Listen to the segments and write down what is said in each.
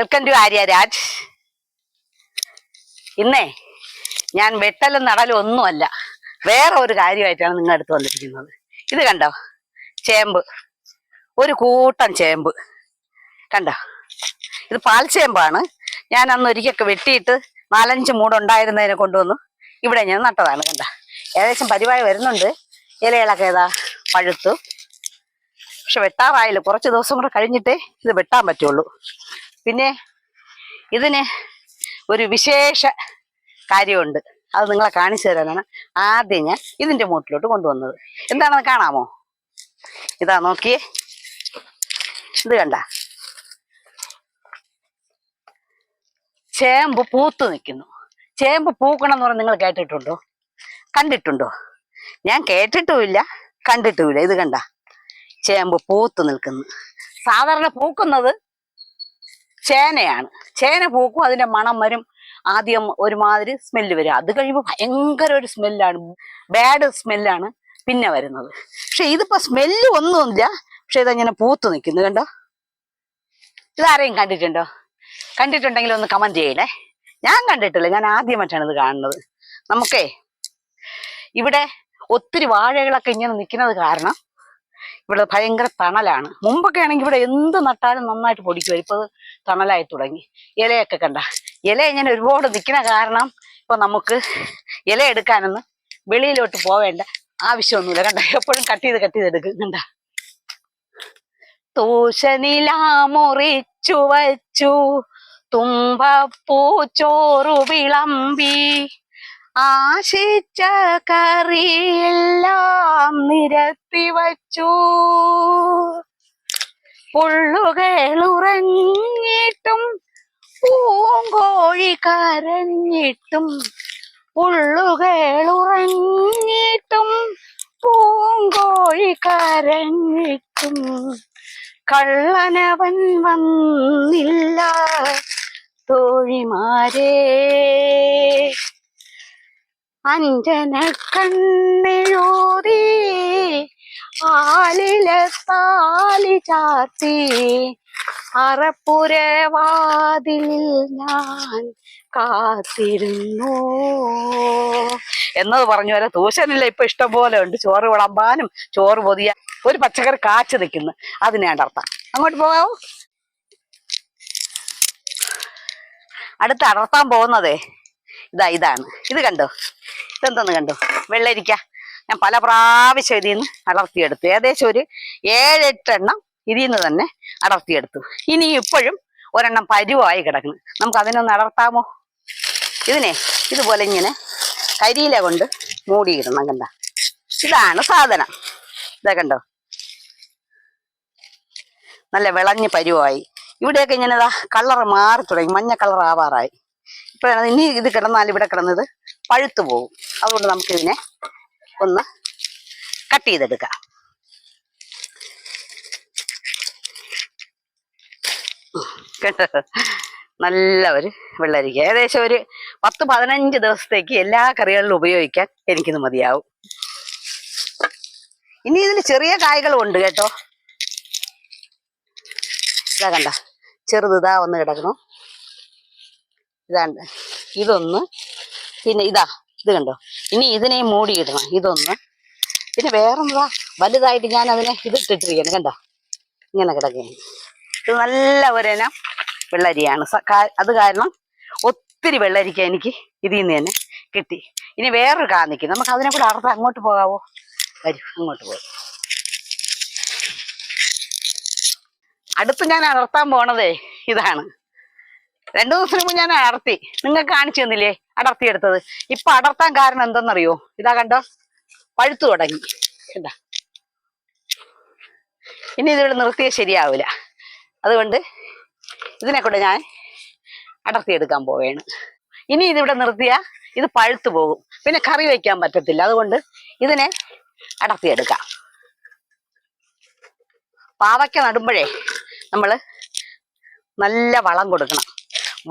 Welcome to Arya Raj. ഇന്നേ ഞാൻ വെട്ടലും നടലും ഒന്നുമല്ല വേറെ ഒരു കാര്യമായിട്ടാണ് നിങ്ങൾ അടുത്ത് വന്നിരിക്കുന്നത്. ഇത് കണ്ടോ? ചേമ്പ്. ഒരു കൂട്ടം ചേമ്പ്. കണ്ടോ? ഇത് പാൽച്ചേമ്പാണ് ഞാൻ അന്ന് ഒരിക്കൊക്കെ വെട്ടിയിട്ട് നാലഞ്ച് മൂടുണ്ടായിരുന്നതിനെ കൊണ്ടുവന്നു. ഇവിടെ ഞാൻ നട്ടതാണ് കണ്ട? ഏകദേശം പരിവായി വരുന്നുണ്ട്. ഇലകളൊക്കെ ഏതാ? പഴുത്തു. പക്ഷെ വെട്ടാറായില്ല. കുറച്ച് ദിവസം കൂടെ കഴിഞ്ഞിട്ടേ ഇത് വെട്ടാൻ പറ്റുള്ളൂ. പിന്നെ ഇതിന് ഒരു വിശേഷ കാര്യമുണ്ട്. അത് നിങ്ങളെ കാണിച്ചു തരാനാണ് ആദ്യം ഞാൻ ഇതിന്റെ മൂട്ടിലോട്ട് കൊണ്ടുവന്നത്. എന്താണെന്ന് കാണാമോ? ഇതാ നോക്കിയേ. ഇത് കണ്ട. ചേമ്പ് പൂത്ത് നിൽക്കുന്നു. ചേമ്പ് പൂക്കണം എന്ന് പറഞ്ഞ് നിങ്ങൾ കേട്ടിട്ടുണ്ടോ? കണ്ടിട്ടുണ്ടോ? ഞാൻ കേട്ടിട്ടുമില്ല കണ്ടിട്ടുമില്ല. ഇത് കണ്ട. ചേമ്പ് പൂത്ത് നിൽക്കുന്നു. സാധാരണ പൂക്കുന്നത് ചേനയാണ്. ചേന പൂക്കും അതിന്റെ മണം വരും. ആദ്യം ഒരുമാതിരി സ്മെല്ല് വരും. അത് കഴിയുമ്പോൾ ഭയങ്കര ഒരു സ്മെല്ലാണ് ബാഡ് സ്മെല്ലാണ് പിന്നെ വരുന്നത്. പക്ഷെ ഇതിപ്പോ സ്മെല്ല് ഒന്നുമില്ല. പക്ഷെ ഇതങ്ങനെ പൂത്ത് നിൽക്കുന്നു കണ്ടോ? ഇതാരെയും കണ്ടിട്ടുണ്ടോ? കണ്ടിട്ടുണ്ടെങ്കിൽ ഒന്ന് കമന്റ് ചെയ്യണേ. ഞാൻ കണ്ടിട്ടില്ല. ഞാൻ ആദ്യമായിട്ടാണ് ഇത് കാണുന്നത്. നമുക്കേ ഇവിടെ ഒത്തിരി വാഴകളൊക്കെ ഇങ്ങനെ നിൽക്കുന്നത് കാരണം ഇവിടെ ഭയങ്കര തണലാണ്. മുമ്പൊക്കെ ആണെങ്കിൽ ഇവിടെ എന്ത് നട്ടാലും നന്നായിട്ട് പൊടിക്കും ഇപ്പൊ തണലായി തുടങ്ങി. ഇലയൊക്കെ കണ്ട. ഇല ഇങ്ങനെ ഒരുപാട് നിൽക്കുന്ന കാരണം ഇപ്പൊ നമുക്ക് ഇല എടുക്കാനൊന്ന് വെളിയിലോട്ട് പോവേണ്ട ആവശ്യമൊന്നുമില്ല. കണ്ട എപ്പോഴും കട്ട് ചെയ്ത് കട്ട് ചെയ്തെടുക്കുന്നുണ്ട കണ്ട. തൂശനില മുറിച്ചു വച്ചു. തുമ്പപ്പൂ ചോറു വിളമ്പി. ആശിച്ച കറിയെല്ലാം നിരത്തി വച്ചു പുള്ളുകൾ ഉറങ്ങിയിട്ടും പൂങ്കോഴി കരഞ്ഞിട്ടും പുള്ളുകൾ ഉറങ്ങിയിട്ടും പൂങ്കോഴി കരഞ്ഞിട്ടും കള്ളനവൻ വന്നില്ല തോഴിമാരേ. അഞ്ജന കണ്ണെഴുതി ആലില താലി ചാത്തി അറപ്പുരവാതിൽ ഞാൻ കാത്തിരുന്നു. എന്നത് പറഞ്ഞു വരെ തൂശനില്ല. ഇപ്പൊ ഇഷ്ടം പോലെ ഉണ്ട്. ചോറ് വിളമ്പാനും ചോറ് പൊതിയ ഒരു പച്ചക്കറി കാച്ചു നിൽക്കുന്നു. അതിനെ അർത്ഥം. അങ്ങോട്ട് പോകാവോ? അടുത്ത് അടർത്താൻ പോകുന്നതേ. ഇതാ ഇതാണ്. ഇത് കണ്ടോ? ഇതെന്തെന്ന് കണ്ടോ? വെള്ളരിക്ക. ഞാൻ പല പ്രാവശ്യം ഇതിൽ നിന്ന് അടർത്തിയെടുത്തു. ഏകദേശം ഒരു ഏഴെട്ടെണ്ണം ഇതിൽ നിന്ന് തന്നെ അടർത്തിയെടുത്തു. ഇനി ഇപ്പോഴും ഒരെണ്ണം പരുവായി കിടക്കുന്നു. നമുക്ക് അതിനൊന്ന് അടർത്താമോ? ഇതിനെ ഇതുപോലെ ഇങ്ങനെ കരിയില കൊണ്ട് മൂടിയിടണം കണ്ട? ഇതാണ് സാധനം. ഇതാ കണ്ടോ? നല്ല വിളഞ്ഞ് പരുവായി. ഇവിടെയൊക്കെ ഇങ്ങനെ കളർ മാറി തുടങ്ങി. മഞ്ഞ കളർ ആവാറായി ഇപ്പോഴാണ് ഇനി ഇത് കിടന്നാൽ ഇവിടെ കിടന്നത് പഴുത്തു പോകും അതുകൊണ്ട് നമുക്കിതിനെ ഒന്ന് കട്ട് ചെയ്തെടുക്കാം. നല്ല ഒരു വെള്ളരിക്ക. ഏകദേശം ഒരു പത്ത് പതിനഞ്ച് ദിവസത്തേക്ക് എല്ലാ കറികളിലും ഉപയോഗിക്കാൻ എനിക്കിത് മതിയാവും. ഇനി ഇതിൽ ചെറിയ കായ്കളും ഉണ്ട് കേട്ടോ. ഇതാ കണ്ട? ചെറുതാ ഒന്ന് കിടക്കണം ഇതാണ്ട്. ഇതൊന്ന് പിന്നെ ഇതാ ഇത് കണ്ടോ? ഇനി ഇതിനെ മൂടിയിടണം. ഇതൊന്ന്. പിന്നെ വേറെന്താ? വലുതായിട്ട് ഞാൻ അതിനെ ഇതിട്ടിട്ടിരിക്കണം കണ്ടോ? ഇങ്ങനെ കിടക്കുകയാണ്. ഇത് നല്ല ഒരിനം വെള്ളരിയാണ്. അത് കാരണം ഒത്തിരി വെള്ളരിക്ക എനിക്ക് ഇതിൽ നിന്ന് തന്നെ കിട്ടി. ഇനി വേറൊരു കാ നിൽക്കും. നമുക്ക് അതിനെ കൂടെ അറുത്ത് അങ്ങോട്ട് പോകാവോ? വരൂ അങ്ങോട്ട് പോകും അടുത്ത് ഞാൻ അടർത്താൻ പോണതേ ഇതാണ്. രണ്ടു ദിവസത്തിന് മുമ്പ് ഞാൻ അടർത്തി നിങ്ങൾക്ക് കാണിച്ചു തന്നില്ലേ? അടർത്തിയെടുത്തത്. ഇപ്പൊ അടർത്താൻ കാരണം എന്തെന്നറിയോ? ഇതാ കണ്ടോ? പഴുത്തു തുടങ്ങി. എന്താ ഇനി ഇതിവിടെ നിർത്തിയാൽ ശരിയാവില്ല. അതുകൊണ്ട് ഇതിനെ കൊണ്ട് ഞാൻ അടർത്തിയെടുക്കാൻ പോവേണ് ഇനി ഇതിവിടെ നിർത്തിയാ ഇത് പഴുത്തു പോകും. പിന്നെ കറി വയ്ക്കാൻ പറ്റത്തില്ല. അതുകൊണ്ട് ഇതിനെ അടർത്തിയെടുക്കാം. പാവയ്ക്ക നടുമ്പോഴേ നമ്മൾ നല്ല വളം കൊടുക്കണം.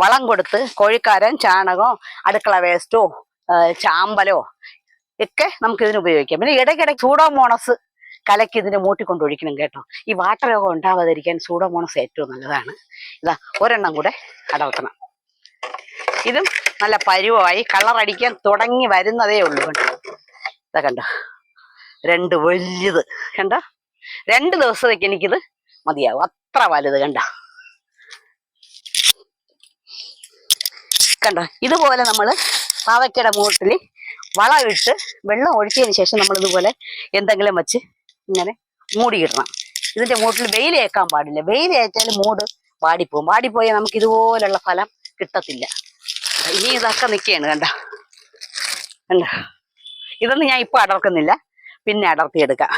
വളം കൊടുത്ത് കോഴിക്കാരൻ ചാണകമോ അടുക്കള വേസ്റ്റോ ചാമ്പലോ ഒക്കെ നമുക്ക് ഇതിന് ഉപയോഗിക്കാം. പിന്നെ ഇടയ്ക്കിടയ്ക്ക് സൂഡോമോണസ് കലക്കി ഇതിന് മൂട്ടിക്കൊണ്ട് ഒഴിക്കണം കേട്ടോ. ഈ വാട്ടർ രോഗം ഉണ്ടാവാതിരിക്കാൻ സൂഡോമോണസ് ഏറ്റവും നല്ലതാണ്. ഇതാ ഒരെണ്ണം കൂടെ അടർത്തണം. ഇതും നല്ല പരുവമായി കളറടിക്കാൻ തുടങ്ങി വരുന്നതേ ഉള്ളൂ കണ്ടോ ഇതാ കണ്ടോ? രണ്ട് വലുത്. കണ്ടോ? രണ്ട് ദിവസത്തേക്ക് എനിക്കിത് മതിയാവും. അത്ര വലുത് കണ്ടോ? കണ്ടോ? ഇതുപോലെ നമ്മൾ പാവയ്ക്കയുടെ മൂട്ടിൽ വളമിട്ട് വെള്ളം ഒഴിച്ചതിന് ശേഷം നമ്മൾ ഇതുപോലെ എന്തെങ്കിലും വെച്ച് ഇങ്ങനെ മൂടിയിടണം. ഇതിന്റെ മൂട്ടിൽ വെയിലേക്കാൻ പാടില്ല. വെയിലേറ്റാൽ മൂട് വാടിപ്പോവും. വാടിപ്പോയാൽ നമുക്ക് ഇതുപോലുള്ള ഫലം കിട്ടത്തില്ല. ഇനി ഇതൊക്കെ നിൽക്കുകയാണ് കണ്ട? കണ്ട? ഇതൊന്നും ഞാൻ ഇപ്പൊ അടർക്കുന്നില്ല പിന്നെ അടർത്തിയെടുക്കാം.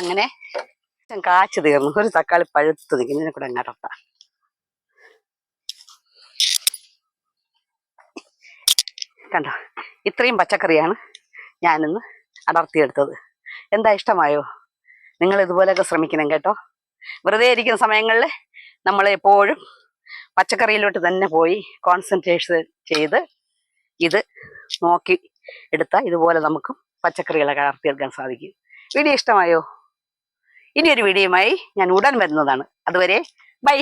അങ്ങനെ കാച്ചു തീർന്നു. ഒരു തക്കാളി പഴുത്ത് നിൽക്കുന്നതിനെ കൂടെ അങ്ങ് അടർത്താം. കണ്ടോ? ഇത്രയും പച്ചക്കറിയാണ് ഞാനിന്ന് അടർത്തിയെടുത്തത്. എന്താ ഇഷ്ടമായോ? നിങ്ങൾ ഇതുപോലെയൊക്കെ ശ്രമിക്കണം കേട്ടോ. വെറുതെ ഇരിക്കുന്ന സമയങ്ങളിൽ നമ്മൾ എപ്പോഴും പച്ചക്കറിയിലോട്ട് തന്നെ പോയി കോൺസെൻട്രേഷൻ ചെയ്ത് ഇത് നോക്കി എടുത്താൽ ഇതുപോലെ നമുക്കും പച്ചക്കറികളൊക്കെ അടർത്തിയെടുക്കാൻ സാധിക്കും. വീഡിയോ ഇഷ്ടമായോ? ഇനിയൊരു വീഡിയോയുമായി ഞാൻ ഉടൻ വരുന്നതാണ്. അതുവരെ ബൈ.